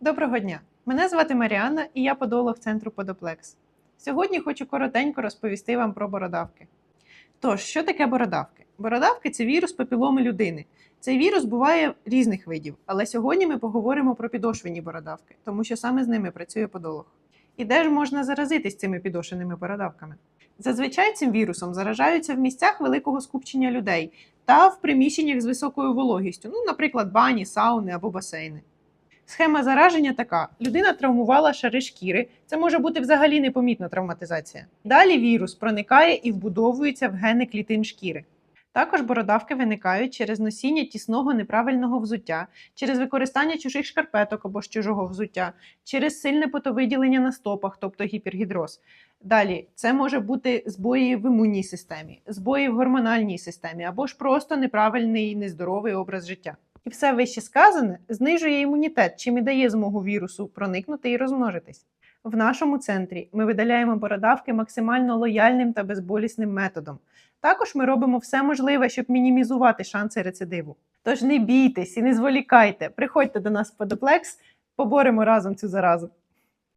Доброго дня! Мене звати Маріанна і я подолог центру Подоплекс. Сьогодні хочу коротенько розповісти вам про бородавки. Тож, що таке бородавки? Бородавки це вірус папіломи людини. Цей вірус буває різних видів, але сьогодні ми поговоримо про підошвені бородавки, тому що саме з ними працює подолог. І де ж можна заразитись цими підошвеними бородавками? Зазвичай цим вірусом заражаються в місцях великого скупчення людей та в приміщеннях з високою вологістю, ну, наприклад, бані, сауни або басейни. Схема зараження така: людина травмувала шари шкіри. Це може бути взагалі непомітна травматизація. Далі вірус проникає і вбудовується в гени клітин шкіри. Також бородавки виникають через носіння тісного неправильного взуття, через використання чужих шкарпеток або ж чужого взуття, через сильне потовиділення на стопах, тобто гіпергідроз. Далі це може бути збої в імунній системі, збої в гормональній системі або ж просто неправильний нездоровий образ життя. І все вище сказане знижує імунітет, чим і дає змогу вірусу проникнути і розмножитись. В нашому центрі ми видаляємо бородавки максимально лояльним та безболісним методом. Також ми робимо все можливе, щоб мінімізувати шанси рецидиву. Тож не бійтесь і не зволікайте, приходьте до нас в подоплекс, поборемо разом цю заразу.